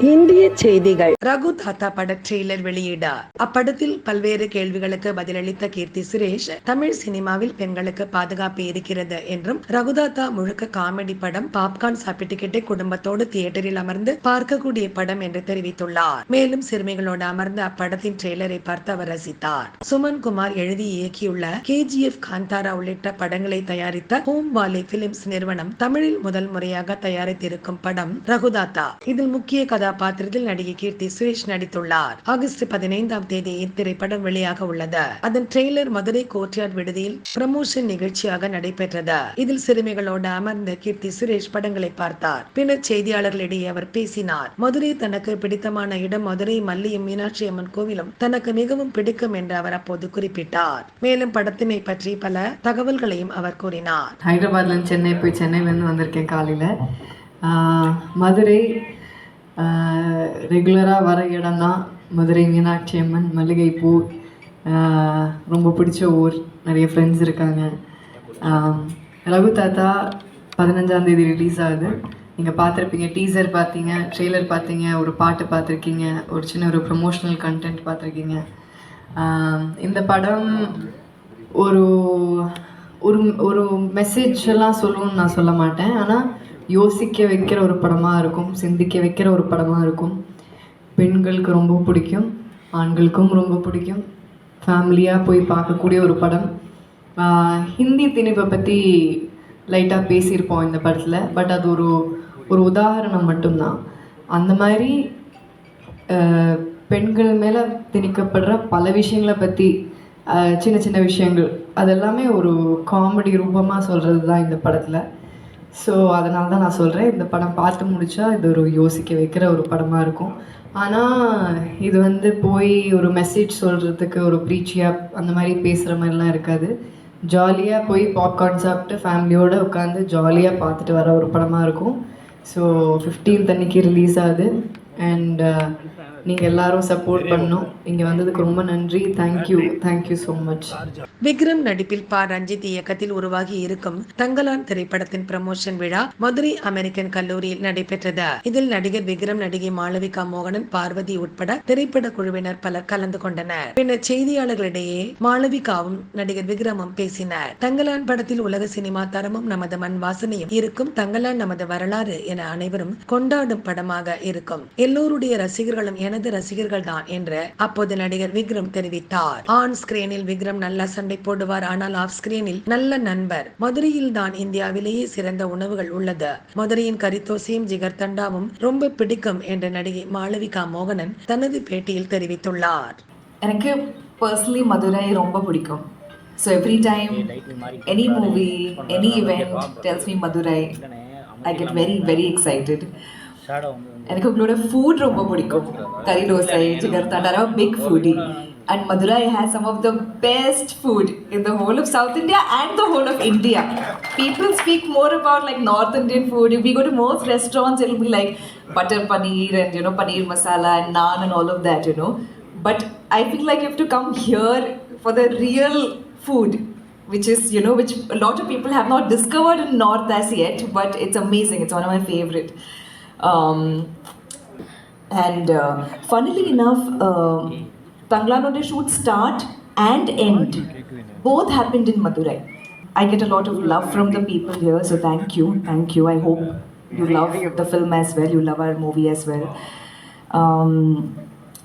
இந்திய செய்திகள். ரகு தாத்தா பட ட்ரெய்லர் வெளியீடா? அப்படத்தில் பல்வேறு கேள்விகளுக்கு பதிலளித்த கீர்த்தி சுரேஷ் தமிழ் சினிமாவில் பெண்களுக்கு பாதுகாப்பு இருக்கிறது என்றும் ரகுதாத்தா முழுக்க காமெடி படம் பாப்கார்ன் சாப்பிட்டுக்கிட்டே குடும்பத்தோடு தியேட்டரில் அமர்ந்து பார்க்கக்கூடிய படம் என்று தெரிவித்துள்ளார். மேலும் சிறுமிகளோடு அமர்ந்து அப்படத்தின் ட்ரெய்லரை பார்த்து அவர் ரசித்தார். சுமன் குமார் எழுதி இயக்கியுள்ள கேஜிஎஃப் காந்தாரா உள்ளிட்ட படங்களை தயாரித்த ஹோம் வாலி பிலிம்ஸ் நிறுவனம் தமிழில் முதல் முறையாக தயாரித்திருக்கும் படம் ரகுதாத்தா இதில் முக்கிய கதை கதாபாத்திரத்தில் நடிகை கீர்த்தி சுரேஷ் நடித்துள்ளார். ஆகஸ்ட் பதினைந்தாம் தேதி இத்திரைப்படம் வெளியாக உள்ளது. அதன் ட்ரெய்லர் மதுரை கோர்ட்யார்ட் விடுதியில் ப்ரமோஷன் நிகழ்ச்சியாக நடைபெற்றது. இதில் சிறுமிகளோடு அமர்ந்த கீர்த்தி சுரேஷ் படங்களை பார்த்தார். பின்னர் செய்தியாளர்களிடையே அவர் பேசினார். மதுரை தனக்கு பிடித்தமான இடம் மதுரை மல்லியும் மீனாட்சி அம்மன் கோவிலும் தனக்கு மிகவும் பிடிக்கும் என்று அவர் அப்போது குறிப்பிட்டார். மேலும் படத்தினை பற்றி பல தகவல்களையும் அவர் கூறினார். ஹைதராபாத்ல சென்னை போய் சென்னையிலேருந்து வந்திருக்கேன் காலையில. மதுரை ரெகுலராக வர இடம்தான். மதுரை மீனாட்சி அம்மன் மல்லிகைப்பூ ரொம்ப பிடிச்ச ஊர். நிறைய ஃப்ரெண்ட்ஸ் இருக்காங்க. ரகு தாத்தா பதினஞ்சாந்தேதி ரிலீஸ் ஆகுது. நீங்கள் பார்த்துருப்பீங்க டீசர் பார்த்தீங்க ட்ரெய்லர் பார்த்தீங்க ஒரு பாட்டு பார்த்துருக்கீங்க ஒரு சின்ன ஒரு ப்ரொமோஷனல் கண்டென்ட் பார்த்துருக்கீங்க. இந்த படம் ஒரு ஒரு ஒரு மெசேஜ் எல்லாம் சொல்லணும்னு நான் சொல்ல மாட்டேன். ஆனால் யோசிக்க வைக்கிற ஒரு படமாக இருக்கும் சிந்திக்க வைக்கிற ஒரு படமாக இருக்கும். பெண்களுக்கு ரொம்ப பிடிக்கும் ஆண்களுக்கும் ரொம்ப பிடிக்கும். ஃபேமிலியாக போய் பார்க்கக்கூடிய ஒரு படம். ஹிந்தி திணிப்பை பற்றி லைட்டாக பேசியிருப்போம் இந்த படத்தில் பட் அது ஒரு ஒரு உதாரணம் மட்டும்தான். அந்த மாதிரி பெண்கள் மேலே திணிக்கப்படுற பல விஷயங்களை பற்றி சின்ன சின்ன விஷயங்கள் அதெல்லாமே ஒரு காமெடி ரூபமாக சொல்கிறது தான் இந்த படத்தில். ஸோ அதனால தான் நான் சொல்கிறேன் இந்த படம் பார்த்து முடித்தா இது ஒரு யோசிக்க வைக்கிற ஒரு படமாக இருக்கும். ஆனால் இது வந்து போய் ஒரு மெசேஜ் சொல்கிறதுக்கு ஒரு ப்ரீச்சியாக அந்த மாதிரி பேசுகிற மாதிரிலாம் இருக்காது. ஜாலியாக போய் பாப்கார்ன் சாப்பிட்டு ஃபேமிலியோடு உட்காந்து ஜாலியாக பார்த்துட்டு வர ஒரு படமாக இருக்கும். ஸோ 15th அன்னைக்கு ரிலீஸ் ஆகுது. அண்ட் நீங்கள் எல்லாரும் சப்போர்ட் பண்ணணும். இங்கே வந்ததுக்கு ரொம்ப நன்றி. Thank you thank you so much Vikram நடிப்பில் பா. ரஞ்சித் இயக்கத்தில் உருவாகி இருக்கும் தங்கலான் திரைப்படத்தின் ப்ரமோஷன் விழா மதுரை அமெரிக்கன் கல்லூரியில் நடைபெற்றது. இதில் நடிகர் விக்ரம் நடிகை மாளவிகா மோகனன் பார்வதி உட்பட திரைப்பட குழுவினர் பலர் கலந்து கொண்டனர். பின்னர் செய்தியாளர்களிடையே மாளவிகாவும் நடிகர் விக்ரமும் பேசினர். தங்கலான் படத்தில் உலக சினிமா தரமும் நமது மண் வாசனையும் இருக்கும். தங்கலான் நமது வரலாறு என அனைவரும் கொண்டாடும் படமாக இருக்கும். எல்லோருடைய ரசிகர்களும் எனது ரசிகர்கள் தான் என்று அப்போது நடிகர் விக்ரம் தெரிவித்தார். ஆன் ஸ்கிரீனில் விக்ரம் நல்ல சண்டை போடுவார். ஆனால் ஆஃப் ஸ்கிரீனில் நல்ல நண்பர். மதுரையில் தான் இந்தியாவிலேயே சிறந்த உணவுகள் உள்ளது. மதுரையின் கரித்தோசையும் ஜிகர் தண்டாவும் ரொம்ப பிடிக்கும் என்று நடிகை மாளவிகா மோகனன் தனது பேட்டியில் தெரிவித்துள்ளார். எனக்கு பர்சனலி மதுரை ரொம்ப பிடிக்கும். So every time any movie any event tells me Madurai I get very very excited எனக்கு உங்களோட ஃபுட் ரொம்ப பிடிக்கும் கறி dosa chicken தண்டாரா big foodie and Madurai has some of the best food in the whole of south India and the whole of India people speak more about like North Indian food. If we go to most restaurants, it'll be like butter paneer and you know paneer masala and naan and all of that, you know. But I feel like you have to come here for the real food, which is you know which a lot of people have not discovered in North as yet. But it's amazing. It's one of my favorite. Um, and uh, funnily enough, um Tanglanode shoot start and end both happened in Madurai. I get a lot of love from the people here, so thank you, thank you. I hope you love the film as well, you love our movie as well. Um,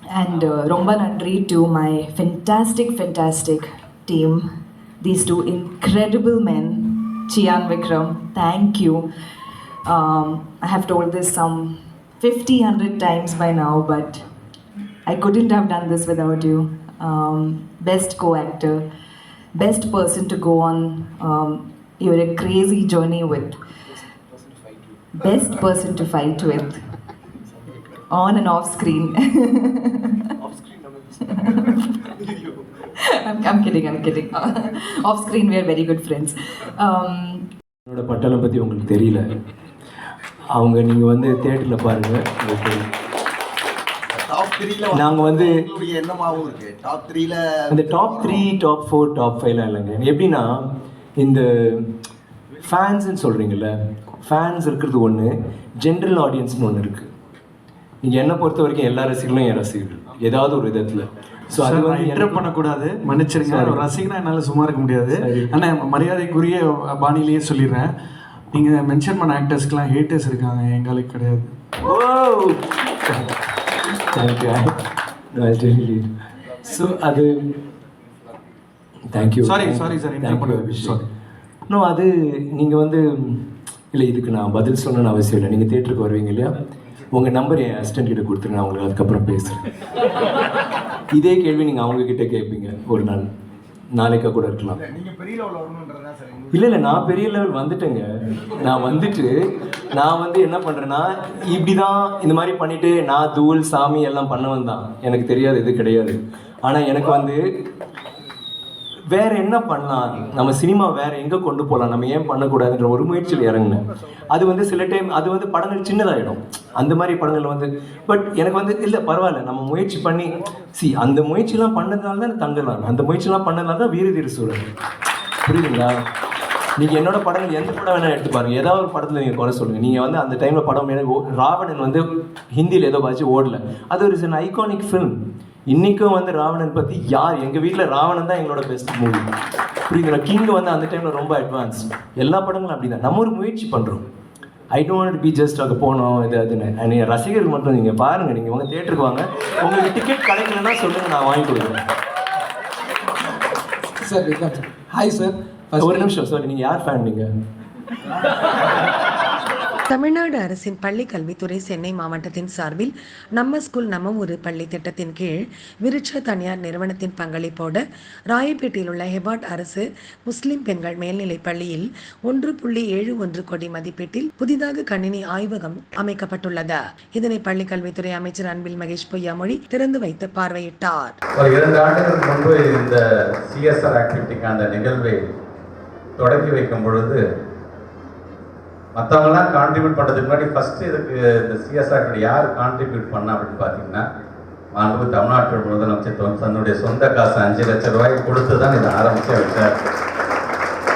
and uh, Nandri to my fantastic, fantastic team, these two incredible men, Chian Vikram, thank you. Um, I have told this some 50, 100 times by now, but I couldn't have done this without you. Um, best co actor, best person to go on um, your crazy journey with, best person to fight with, on and off screen. I'm, I'm kidding, I'm kidding. off screen, we are very good friends. Um, என்னோட பட்டாளம் பற்றி உங்களுக்கு தெரியல அவங்க நீங்கள் வந்து தேட்டரில் பாருங்கள் தெரியும். டாப் த்ரீல நாங்க வந்து- உங்களுடைய என்னமாவும் இருக்கு. டாப் த்ரீல அந்த top three top four top ஃபைவ்லாம் இல்லைங்க. எப்படின்னா இந்த ஃபேன்ஸ்ன்னு சொல்கிறீங்கல்ல ஃபேன்ஸ் இருக்கிறது ஒன்று ஜென்ரல் ஆடியன்ஸ்னு ஒன்று இருக்குது நீங்கள் என்னை பொறுத்த வரைக்கும் எல்லா ரசிகர்களும் என் ரசிகர்கள். ஏதாவது ஒரு விதத்தில். ஸோ அது வந்து இன்டர் பண்ணக்கூடாது. மன்னிச்சிருங்க. ஒரு ரசிகனா என்னால் சும்மா இருக்க முடியாது. ஆனால் மரியாதைக்குரிய பாணியிலேயே சொல்லிடுறேன். நீங்கள் மென்ஷன் பண்ண ஆக்டர்ஸ்க்குலாம் ஹேட்டர்ஸ் இருக்காங்க எங்களுக்கு கிடையாது. ஓ தேங்க்யூ ஸோ அது thank you Sorry, sorry sir, interrupt பண்ணது. Sorry. நோ அது நீங்கள் வந்து இல்லை இதுக்கு நான் பதில் சொல்லணும்னு அவசியம் இல்லை. நீங்கள் தேட்டருக்கு வருவீங்க இல்லையா? உங்கள் நம்பர் என் அசிஸ்டன்ட் கிட்ட கொடுத்துருங்க நான் உங்களுக்கு அதுக்கப்புறம் பேசுகிறேன் இதே கேள்வி நீங்கள் அவங்க கிட்ட கேட்பீங்க ஒரு நாள். நாளைக்கா கூட இருக்கலாம். இல்லை இல்லை நான் பெரிய லெவல் வந்துட்டேங்க. நான் வந்துட்டு நான் வந்து என்ன பண்ணுறேன்னா இப்படி தான் இந்த மாதிரி பண்ணிட்டு நான் தூள் சாமி எல்லாம் பண்ணவன் தான் எனக்கு தெரியாது இது கிடையாது. ஆனால் எனக்கு வந்து வேற என்ன பண்ணலாம்? நம்ம சினிமா வேற எங்க கொண்டு போகலாம் நம்ம ஏன் பண்ணக்கூடாதுன்ற ஒரு முயற்சியில் இறங்கினேன். அது வந்து சில டைம் அது வந்து படங்கள் சின்னதாயிடும். அந்த மாதிரி படங்கள் வந்து பட் எனக்கு வந்து இல்லை பரவாயில்ல. நம்ம முயற்சி பண்ணி சி அந்த முயற்சிலாம் பண்ணதுனால தான் தங்கலாம். அந்த முயற்சிலாம் பண்ணதுனால தான் வீரதீர சூழல். புரியுதுங்களா? நீங்கள் என்னோட படங்கள் எந்த படம் வேணால் எடுத்து பாருங்கள் ஏதாவது ஒரு படத்தில் நீங்கள் குறை சொல்லுங்கள் நீங்கள் வந்து அந்த டைமில் படம் எனக்கு ராவணன் வந்து ஹிந்தியில் ஏதோ பாச்சு ஓடல. அது ஒரு சின்ன ஐகானிக் ஃபிலிம் இன்னைக்கும் வந்து ராவணன் பத்தி யார்? எங்க வீட்ல ராவணன் தான் எங்களோட பெஸ்ட் மூவி புரியுதுங்களா? கிங் வந்து அந்த டைம்ல ரொம்ப அட்வான்ஸ் எல்லா படங்களும் அப்படிதான். நம்ம ஒரு முயற்சி பண்றோம். ஐ டோன்ட் பி ஜஸ்ட் அங்கே போனோம் இது அதுன்னு. என் ரசிகர்கள் மட்டும் நீங்க பாருங்க. நீங்க உங்க தேட்டருக்கு வாங்க. உங்களுக்கு டிக்கெட் கிடைக்கலன்னா சொல்லுங்க நான் வாங்கி கொடுக்குறேன் சார் ஹாய் சார் ஒரு நிமிஷம் சாரி நீங்க யார் ஃபேன் நீங்க? தமிழ்நாடு அரசின் பள்ளி கல்வித்துறை சென்னை மாவட்டத்தின் சார்பில் நம்ம ஸ்கூல் நம்ம ஊரு பள்ளி திட்டத்தின் கீழ் விருட்ச தனியார் நிறுவனத்தின் பங்களிப்போடு ராயப்பேட்டையில் உள்ள ஹெபார்ட் அரசு முஸ்லிம் பெண்கள் மேல்நிலைப் பள்ளியில் ஒன்று புள்ளி ஏழு ஒன்று கோடி மதிப்பீட்டில் புதிதாக கணினி ஆய்வகம் அமைக்கப்பட்டுள்ளது. இதனை பள்ளி கல்வித்துறை அமைச்சர் அன்பில் மகேஷ் பொய்யாமொழி திறந்து வைத்து பார்வையிட்டார். ஒரு இரண்டு ஆண்டுகளுக்கு முன்பு இந்த சிஎஸ்ஆர் ஆக்டிவிட்டிக்கான நிகழ்வை தொடங்கி வைக்கும் பொழுது மற்றவங்களாம் கான்ட்ரிபியூட் பண்ணுறதுக்கு முன்னாடி ஃபஸ்ட்டு இதுக்கு இந்த சிஎஸ்ஆர் யார் கான்ட்ரிபியூட் பண்ணா அப்படின்னு பார்த்தீங்கன்னா மாண்பு தமிழ்நாட்டு முதலமைச்சர் தன்னுடைய சொந்த காசு அஞ்சு லட்சம் ரூபாய்க்கு கொடுத்து தான் இதை ஆரம்பிச்சே வச்சார்.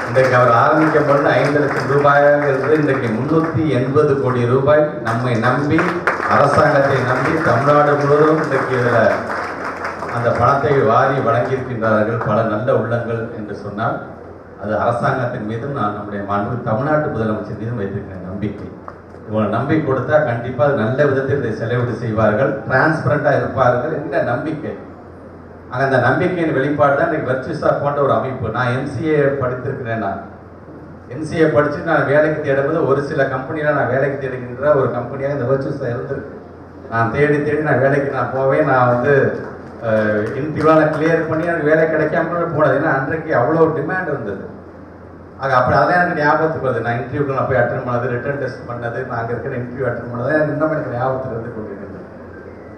இன்றைக்கு அவர் ஆரம்பிக்கும் பொழுது ஐந்து லட்சம் ரூபாயாக இருந்து இன்றைக்கு முந்நூற்றி எண்பது கோடி ரூபாய். நம்மை நம்பி அரசாங்கத்தை நம்பி தமிழ்நாடு முழுவதும் இன்றைக்கு இதில் அந்த பணத்தை வாரி வழங்கியிருக்கின்றார்கள். பல நல்ல உள்ளங்கள் என்று சொன்னால் அது அரசாங்கத்தின் மீதும் நான் நம்முடைய மாண்பு தமிழ்நாட்டு முதலமைச்சர் மீதும் வைத்திருக்கிற நம்பிக்கை. இவங்க நம்பி கொடுத்தா கண்டிப்பாக அது நல்ல விதத்தில் இதை செலவிடு செய்வார்கள் டிரான்ஸ்பரண்டாக இருப்பார்கள் என்ற நம்பிக்கை. ஆனால் அந்த நம்பிக்கையின் வெளிப்பாடு தான் இன்றைக்கு வர்ச்சுசா போன்ற ஒரு அமைப்பு. நான் எம்சிஏ படித்திருக்கிறேன் நான். எம்சிஏ படித்து நான் வேலைக்கு தேடும்போது ஒரு சில கம்பெனியில் நான் வேலைக்கு தேடுகின்ற ஒரு கம்பெனியாக இந்த வர்ச்சுசா இருந்திருக்கு. நான் தேடி தேடி நான் வேலைக்கு நான் போவேன். நான் வந்து இன்டர்வியூவாக கிளியர் பண்ணி எனக்கு வேலை கிடைக்காம போனது ஏன்னா அன்றைக்கு அவ்வளோ டிமாண்ட் இருந்தது. அது அப்படி அதான் எனக்கு ஞாபகத்துக்கு வருது. நான் இன்டர்வியூக்கு நான் போய் அட்டன் பண்ணது ரிட்டர்ன் டெஸ்ட் பண்ணது நான் அங்கே இருக்கிற இன்டர்வியூ அட்டன் பண்ணது எனக்கு இன்னும் எனக்கு ஞாபகத்துக்கு இருந்து கொண்டிருக்கிறது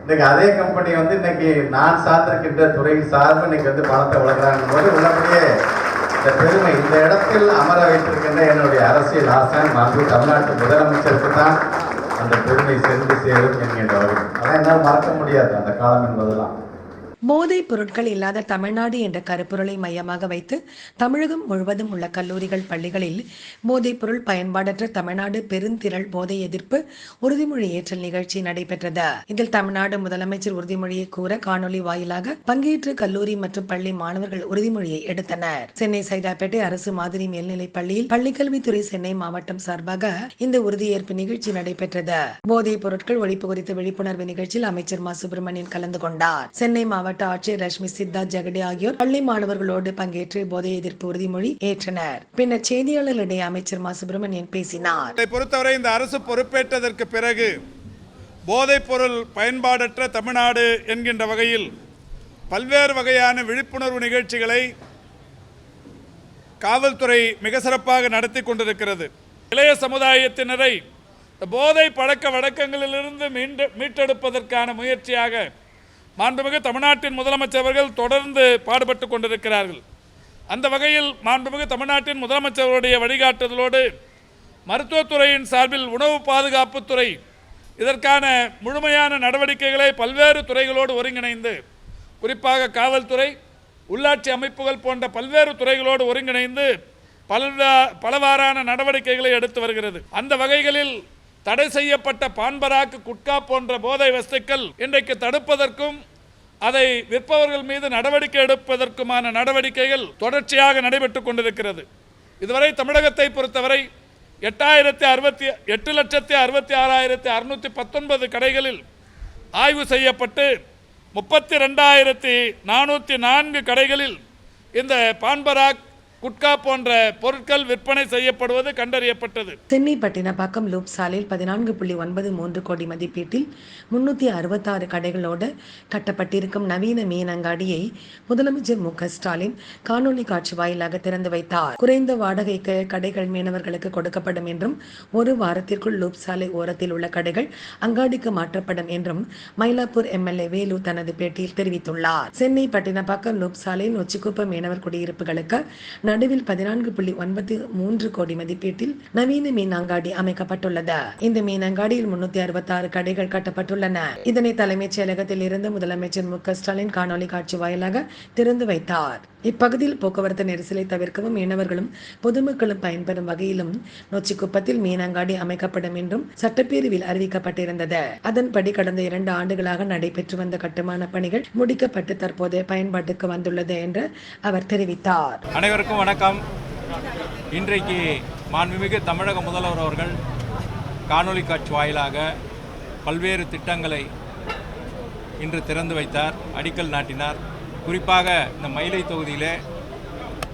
இன்னைக்கு அதே கம்பெனி வந்து இன்னைக்கு நான் சார்ந்திருக்கின்ற துறை சார்பு இன்னைக்கு வந்து பணத்தை வழங்குறாங்க போது உள்ளபடியே இந்த பெருமை இந்த இடத்தில் அமர வைத்திருக்கின்ற என்னுடைய அரசியல் ஆசான் மாண்பு தமிழ்நாட்டு முதலமைச்சருக்கு தான் அந்த பெருமை சென்று சேரும் என்கின்ற அதான் என்னால் மறக்க முடியாது அந்த காலம் என்பதெல்லாம். போதைப் பொருட்கள் இல்லாத தமிழ்நாடு என்ற கருப்பொருளை மையமாக வைத்து தமிழகம் முழுவதும் உள்ள கல்லூரிகள் பள்ளிகளில் போதைப் பொருள் பயன்பாடற்ற தமிழ்நாடு பெருந்திரள் போதை எதிர்ப்பு உறுதிமொழி ஏற்றல் நிகழ்ச்சி நடைபெற்றது. இதில் தமிழ்நாடு முதலமைச்சர் உறுதிமொழியை கூற காணொலி வாயிலாக பங்கேற்று கல்லூரி மற்றும் பள்ளி மாணவர்கள் உறுதிமொழியை எடுத்தனர். சென்னை சைதாப்பேட்டை அரசு மாதிரி மேல்நிலைப் பள்ளியில் பள்ளிக்கல்வித்துறை சென்னை மாவட்டம் சார்பாக இந்த உறுதியேற்பு நிகழ்ச்சி நடைபெற்றது. போதைப் பொருட்கள் ஒழிப்பு குறித்த விழிப்புணர்வு நிகழ்ச்சியில் அமைச்சர் மா. சுப்பிரமணியன் கலந்து கொண்டார். சென்னை மாவட்ட மாவட்ட ஆட்சியர் ரஷ்மி சித்தா ஜெகடே ஆகியோர் பள்ளி மாணவர்களோடு பங்கேற்று போதை எதிர்ப்பு உறுதிமொழி ஏற்றனர். பின்னர் செய்தியாளர்களிடையே அமைச்சர் மா. சுப்பிரமணியன் பேசினார். பொறுத்தவரை இந்த அரசு பொறுப்பேற்றதற்கு பிறகு போதைப் பொருள் பயன்பாடற்ற தமிழ்நாடு என்கின்ற வகையில் பல்வேறு வகையான விழிப்புணர்வு நிகழ்ச்சிகளை காவல்துறை மிக சிறப்பாக நடத்தி கொண்டிருக்கிறது. இளைய சமுதாயத்தினரை போதை பழக்க வழக்கங்களிலிருந்து மீண்டு மீட்டெடுப்பதற்கான முயற்சியாக மாண்புமிகு தமிழ்நாட்டின் முதலமைச்சர் அவர்கள் தொடர்ந்து பாடுபட்டு கொண்டிருக்கிறார்கள். அந்த வகையில் மாண்புமிகு தமிழ்நாட்டின் முதலமைச்சருடைய வழிகாட்டுதலோடு மருத்துவத்துறையின் சார்பில் உணவு பாதுகாப்புத்துறை இதற்கான முழுமையான நடவடிக்கைகளை பல்வேறு துறைகளோடு ஒருங்கிணைந்து குறிப்பாக காவல்துறை உள்ளாட்சி அமைப்புகள் போன்ற பல்வேறு துறைகளோடு ஒருங்கிணைந்து பல பலவாறான நடவடிக்கைகளை எடுத்து வருகிறது. அந்த வகைகளில் தடை செய்யப்பட்ட பான்பராக்கு குட்கா போன்ற போதை வஸ்துக்கள் இன்றைக்கு தடுப்பதற்கும் அதை விற்பவர்கள் மீது நடவடிக்கை எடுப்பதற்குமான நடவடிக்கைகள் தொடர்ச்சியாக நடைபெற்றுக் கொண்டிருக்கிறது. இதுவரை தமிழகத்தை பொறுத்தவரை எட்டாயிரத்தி அறுபத்தி எட்டு லட்சத்தி அறுபத்தி ஆறாயிரத்தி அறுநூற்றி பத்தொன்பது கடைகளில் ஆய்வு செய்யப்பட்டு முப்பத்தி ரெண்டாயிரத்தி நானூற்றி நான்கு கடைகளில் இந்த பான்பராக் குட்கா போன்ற பொருட்கள் விற்பனை செய்யப்படுவது கண்டறியப்பட்டது. சென்னை பட்டினப்பாக்கம் லூப் சாலையில் பதினான்கு புள்ளி ஒன்பது மூன்று கோடி மதிப்பீட்டில் முன்னூற்றி அறுபத்தாறு கடைகளோடு கட்டப்பட்டிருக்கும் நவீன மீன் அங்காடியை முதலமைச்சர் மு ஸ்டாலின் காணொலி காட்சி வாயிலாக திறந்து வைத்தார். குறைந்த வாடகைக்கு கடைகள் மீனவர்களுக்கு கொடுக்கப்படும் என்றும் ஒரு வாரத்திற்குள் லூப் சாலை ஓரத்தில் உள்ள கடைகள் அங்காடிக்கு மாற்றப்படும் என்றும் மயிலாப்பூர் எம்எல்ஏ வேலு தனது பேட்டியில் தெரிவித்துள்ளார். சென்னை பட்டினப்பாக்கம் லூப் சாலையில் நொச்சிக்குப்பம் மீனவர் குடியிருப்புகளுக்கு நடுவில் பதினான்கு புள்ளி ஒன்பது மூன்று கோடி மதிப்பீட்டில் நவீன மீன் அங்காடி அமைக்கப்பட்டுள்ளது. இந்த மீன் அங்காடியில் முன்னூத்தி அறுபத்தி ஆறு கடைகள் கட்டப்பட்டுள்ளன. இதனை தலைமைச் செயலகத்தில் இருந்து முதலமைச்சர் மு க ஸ்டாலின் காணொலி காட்சி வாயிலாக திறந்து வைத்தார். இப்பகுதியில் போக்குவரத்து நெரிசலை தவிர்க்கவும் மீனவர்களும் பொதுமக்களும் பயன்பெறும் வகையிலும் நொச்சிக்குப்பத்தில் மீனங்காடி அமைக்கப்படும் என்றும் சட்டப்பேரவையில் அறிவிக்கப்பட்டிருந்தது. அதன்படி கடந்த இரண்டு ஆண்டுகளாக நடைபெற்று வந்த கட்டுமான பணிகள் முடிக்கப்பட்டு தற்போது பயன்பாட்டுக்கு வந்துள்ளது என்று அவர் தெரிவித்தார். அனைவருக்கும் வணக்கம். இன்றைக்கு மாண்புமிகு தமிழக முதல்வர் அவர்கள் காணொளி காட்சி வாயிலாக பல்வேறு திட்டங்களை இன்று திறந்து வைத்தார் அடிக்கல் நாட்டினார். குறிப்பாக இந்த மயிலை தொகுதியில்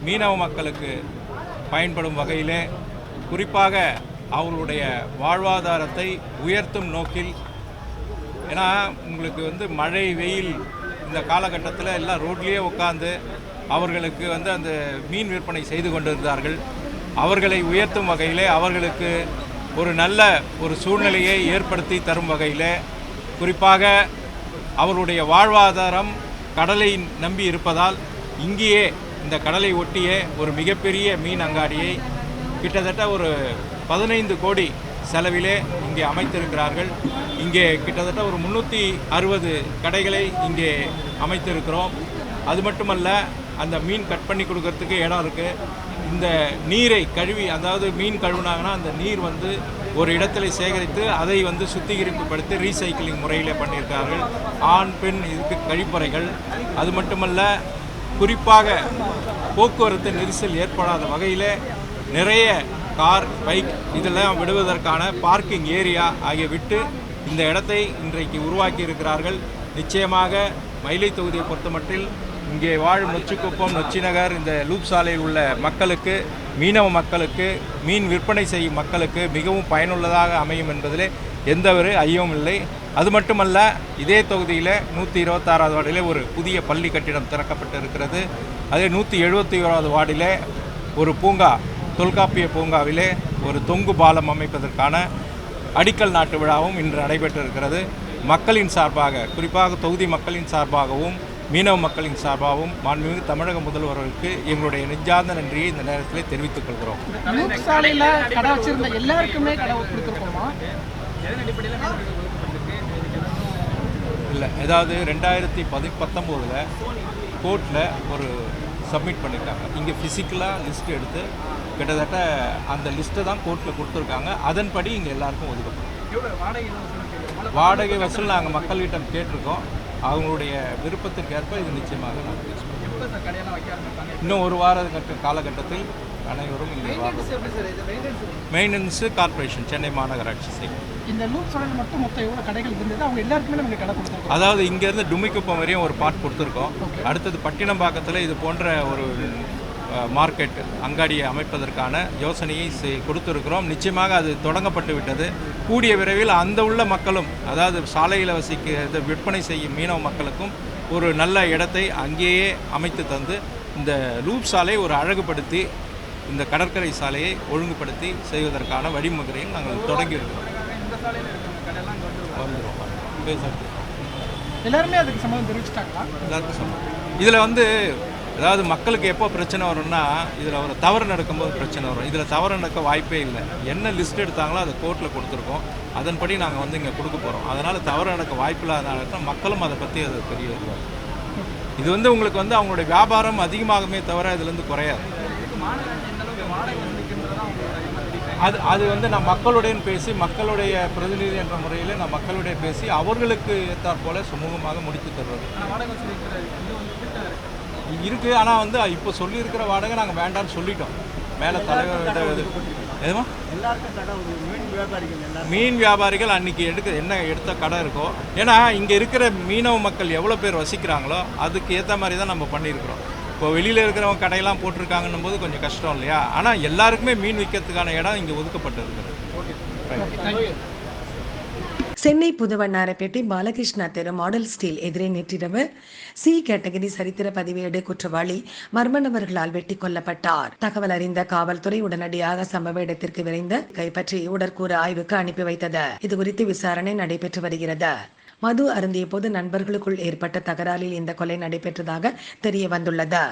மீனவ மக்களுக்கு பயன்படும் வகையிலே குறிப்பாக அவர்களுடைய வாழ்வாதாரத்தை உயர்த்தும் நோக்கில் ஏன்னா உங்களுக்கு வந்து மழை வெயில் இந்த காலகட்டத்தில் எல்லாம் ரோட்லேயே உட்காந்து அவர்களுக்கு வந்து அந்த மீன் விற்பனை செய்து கொண்டிருந்தார்கள். அவர்களை உயர்த்தும் வகையிலே அவர்களுக்கு ஒரு நல்ல ஒரு சூழ்நிலையை ஏற்படுத்தி தரும் வகையிலே குறிப்பாக அவருடைய வாழ்வாதாரம் கடலை நம்பி இருப்பதால் இங்கேயே இந்த கடலை ஒட்டியே ஒரு மிகப்பெரிய மீன் அங்காடியை கிட்டத்தட்ட ஒரு பதினைந்து கோடி செலவிலே இங்கே அமைத்திருக்கிறார்கள். இங்கே கிட்டத்தட்ட ஒரு முந்நூற்றி அறுபது கடைகளை இங்கே அமைத்திருக்கிறோம். அது மட்டுமல்ல அந்த மீன் கட் பண்ணி கொடுக்கறதுக்கு இடம் இருக்குது இந்த நீரை கழுவி அதாவது மீன் கழுவுனாங்கன்னா அந்த நீர் வந்து ஒரு இடத்துல சேகரித்து அதை வந்து சுத்திகரிப்புப்படுத்தி ரீசைக்கிளிங் முறையில் பண்ணியிருக்கார்கள். ஆண் பெண் இதுக்கு கழிப்பறைகள். அது மட்டுமல்ல குறிப்பாக போக்குவரத்து நெரிசல் ஏற்படாத வகையில் நிறைய கார் பைக் இதெல்லாம் விடுவதற்கான பார்க்கிங் ஏரியா ஆகிய விட்டு இந்த இடத்தை இன்றைக்கு உருவாக்கி இருக்கிறார்கள் நிச்சயமாக மயிலை தொகுதியை பொறுத்தமட்டில் இங்கே வாழும் நொச்சிக்குப்பம் நொச்சிநகர் இந்த லூப் சாலையில் உள்ள மக்களுக்கு மீனவ மக்களுக்கு மீன் விற்பனை செய்யும் மக்களுக்கு மிகவும் பயனுள்ளதாக அமையும் என்பதிலே எந்த ஒரு ஐயமும் இல்லை. அது மட்டுமல்ல இதே தொகுதியில் நூற்றி இருபத்தாறாவது வார்டில் ஒரு புதிய பள்ளி கட்டிடம் திறக்கப்பட்டு இருக்கிறது அதே நூற்றி எழுபத்தி ஓராவது வார்டில் ஒரு பூங்கா தொல்காப்பிய பூங்காவிலே ஒரு தொங்கு பாலம் அமைப்பதற்கான அடிக்கல் நாட்டு விழாவும் இன்று நடைபெற்றிருக்கிறது. மக்களின் சார்பாக குறிப்பாக தொகுதி மக்களின் சார்பாகவும் மீனவ மக்களின் சார்பாகவும் மாண்புமிகு தமிழக முதல்வர்களுக்கு எங்களுடைய நெஞ்சார்ந்த நன்றியை இந்த நேரத்தில் தெரிவித்துக் கொள்கிறோம். சாலையில கடை வச்சிருந்த எல்லாருக்குமே கடை கொடுத்துருக்கோமா? இல்லை ஏதாவது ரெண்டாயிரத்தி பதி பத்தொம்போதில் கோர்ட்டில் ஒரு சப்மிட் பண்ணியிருக்காங்க இங்கே ஃபிசிக்கலாக லிஸ்ட் எடுத்து கிட்டத்தட்ட அந்த லிஸ்ட்டை தான் கோர்ட்டில் கொடுத்துருக்காங்க. அதன்படி இங்கே எல்லாருக்கும் ஒதுக்கப்படும். வாடகை வசூல் நாங்கள் மக்களிடம் கேட்டிருக்கோம். அவங்களுடைய விருப்பத்திற்கு ஏற்ப இது நிச்சயமாக பேசுவோம் இன்னும் ஒரு வார கட்ட காலகட்டத்தில் அனைவரும் மெயின்டெனன்ஸு கார்ப்பரேஷன் சென்னை மாநகராட்சி செய்யும் இந்த லூப் மட்டும் மொத்தம் எவ்வளோ கடைகள் இருந்தது? அவங்க எல்லாருக்குமே நம்ம கடை கொடுத்துருக்கோம். அதாவது இங்கேருந்து டுமிக்குப்பம் வரையும் ஒரு பார்ட் கொடுத்துருக்கோம். அடுத்தது பட்டினம்பாக்கத்தில் இது போன்ற ஒரு மார்க்கெட் அங்காடியை அமைப்பதற்கான யோசனையை செய்- கொடுத்திருக்கிறோம். நிச்சயமாக அது தொடங்கப்பட்டு விட்டது. கூடிய விரைவில் அந்த உள்ள மக்களும் அதாவது சாலையில் வசிக்க விற்பனை செய்யும் மீனவ மக்களுக்கும் ஒரு நல்ல இடத்தை அங்கேயே அமைத்து தந்து இந்த லூப் சாலை ஒரு அழகுபடுத்தி இந்த கடற்கரை சாலையை ஒழுங்குபடுத்தி செய்வதற்கான வழிமுறையும் நாங்கள் தொடங்கியிருக்கிறோம். எல்லாருமே அதுக்கு சம்மதம் தெரிவிச்சிட்டாங்களா? எல்லாருக்கும் சொல்லணும் இதில் வந்து அதாவது மக்களுக்கு எப்போ பிரச்சனை வரும்னா இதில் ஒரு தவறு நடக்கும்போது பிரச்சனை வரும். இதில் தவறு நடக்க வாய்ப்பே இல்லை. என்ன லிஸ்ட் எடுத்தாங்களோ அதை கோர்ட்டில் கொடுத்துருக்கோம். அதன்படி நாங்கள் வந்து இங்கே கொடுக்க போகிறோம் அதனால் தவறு நடக்க வாய்ப்பில்லாதனால தான் மக்களும் அதை பற்றி அது தெரிய இது வந்து உங்களுக்கு வந்து அவங்களுடைய வியாபாரம் அதிகமாகுமே தவிர இதுலேருந்து குறையாது. அது அது வந்து நான் மக்களுடன் பேசி மக்களுடைய பிரதிநிதி என்ற முறையில் நான் மக்களுடைய பேசி அவர்களுக்கு ஏற்றாற்போல சுமூகமாக முடித்து தருவது. இருக்குது ஆனால் வந்து இப்போ சொல்லியிருக்கிற வாடகை நாங்கள் வேண்டாம்னு சொல்லிட்டோம். மேலே தலைவர் எதுமா? மீன் வியாபாரிகள் அன்னைக்கு எடுக்க என்ன எடுத்த கடை இருக்கோ. ஏன்னா இங்கே இருக்கிற மீனவ மக்கள் எவ்வளோ பேர் வசிக்கிறாங்களோ அதுக்கு ஏற்ற மாதிரி தான் நம்ம பண்ணியிருக்கிறோம். இப்போ வெளியில் இருக்கிறவங்க கடையெல்லாம் போட்டிருக்காங்கன்னும் போது கொஞ்சம் கஷ்டம் இல்லையா? ஆனால் எல்லாருக்குமே மீன் விற்கிறதுக்கான இடம் இங்கே ஒதுக்கப்பட்டிருக்குது. சென்னை புதுவண்ணாரப்பேட்டை பாலகிருஷ்ணா தெரு மாடல் ஸ்டீல் எதிரே நேற்றிரவு சி கேட்டகரி சரித்திர பதிவேடு குற்றவாளி மர்ம நபர்களால் வெட்டி கொல்லப்பட்டார். தகவல் அறிந்த காவல்துறை உடனடியாக சம்பவ இடத்திற்கு விரைந்து கைப்பற்றி உடற்கூறு ஆய்வுக்கு அனுப்பி வைத்தது. இது குறித்து விசாரணை நடைபெற்று வருகிறது. மது அருந்திய போது நண்பர்களுக்குள் ஏற்பட்ட தகராறில் இந்த கொலை நடைபெற்றதாக தெரிய வந்துள்ளது.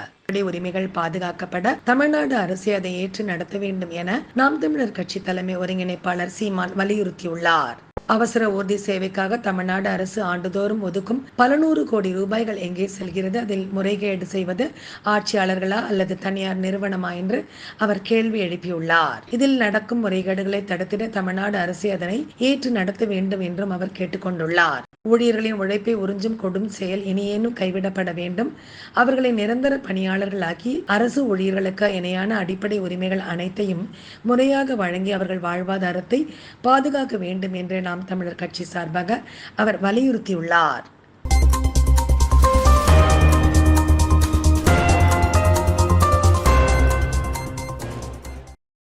உரிமைகள் பாதுகாக்கப்பட தமிழ்நாடு அரசு அதை ஏற்று நடத்த வேண்டும் என நாம் தமிழர் கட்சி தலைமை ஒருங்கிணைப்பாளர் சீமான் வலியுறுத்தியுள்ளார். அவசர ஊர்தி சேவைக்காக தமிழ்நாடு அரசு ஆண்டுதோறும் ஒதுக்கும் பல நூறு கோடி ரூபாய்கள் எங்கே செல்கிறது? அதில் முறைகேடு செய்வது ஆட்சியாளர்களா அல்லது தனியார் நிறுவனமா என்று அவர் கேள்வி எழுப்பியுள்ளார். இதில் நடக்கும் முறைகேடுகளை தடுத்திட தமிழ்நாடு அரசு அதனை ஏற்று நடத்த வேண்டும் என்றும் அவர் கேட்டுக்கொண்டுள்ளார். ஊழியர்களின் உழைப்பை உறிஞ்சும் கொடும் செயல் இனியேனும் கைவிடப்பட வேண்டும். அவர்களை நிரந்தர பணியாளர்களாக்கி அரசு ஊழியர்களுக்கு இணையான அடிப்படை உரிமைகள் அனைத்தையும் முறையாக வழங்கி அவர்கள் வாழ்வாதாரத்தை பாதுகாக்க வேண்டும் என்று நாம் தமிழர் கட்சி சார்பாக அவர் வலியுறுத்தியுள்ளார்.